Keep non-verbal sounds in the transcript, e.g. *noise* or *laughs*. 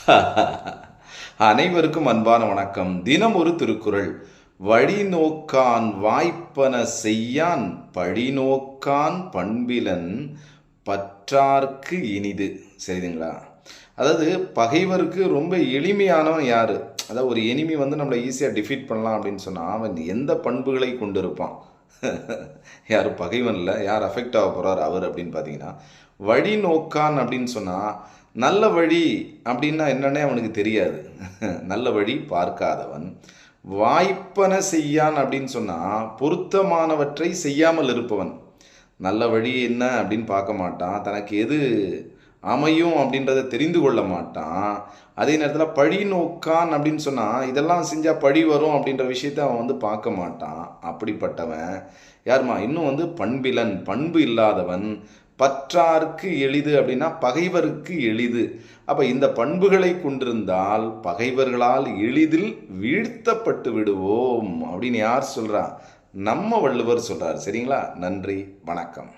*laughs* அனைவருக்கும் அன்பான வணக்கம். தினம் ஒரு திருக்குறள். வழிநோக்கான் வாய்ப்பன செய்யான் பழிநோக்கான் பண்பிலன் பற்றார்க்கு இனிது. சரிதுங்களா? அதாவது பகைவருக்கு ரொம்ப எளிமையானவன் யார்? அதாவது ஒரு எனிமி வந்து நம்மளை ஈஸியாக டிஃபீட் பண்ணலாம் அப்படின்னு சொன்னால் அவன் எந்த பண்புகளை கொண்டிருப்பான்? *laughs* யார் பகைவன் இல்லை யார் அஃபெக்ட் ஆக போகிறார் அவர் அப்படின்னு பார்த்தீங்கன்னா வழி நோக்கான் அப்படின்னு சொன்னால் நல்ல வழி அப்படின்னா என்னன்னே அவனுக்கு தெரியாது. *laughs* நல்ல வழி பார்க்காதவன். வாய்ப்பன செய்யான் அப்படின்னு சொன்னால் பொருத்தமானவற்றை செய்யாமல் இருப்பவன். நல்ல வழி என்ன அப்படின்னு பார்க்க மாட்டான். தனக்கு எது அமையும் அப்படின்றத தெரிந்து கொள்ள மாட்டான். அதே நேரத்தில் பழி நோக்கான் அப்படின்னு சொன்னால் இதெல்லாம் செஞ்சால் பழி வரும் அப்படின்ற விஷயத்த அவன் வந்து பார்க்க மாட்டான். அப்படிப்பட்டவன். யாருமா இன்னும் வந்து பண்பிலன் பண்பு இல்லாதவன். பற்றார்க்கு எளிது அப்படின்னா பகைவருக்கு எளிது. அப்போ இந்த பண்புகளை கொண்டிருந்தால் பகைவர்களால் எளிதில் வீழ்த்தப்பட்டு விடுவோம் அப்படின்னு யார் சொல்கிறா நம்ம வள்ளுவர் சொல்கிறார் சரிங்களா? நன்றி வணக்கம்.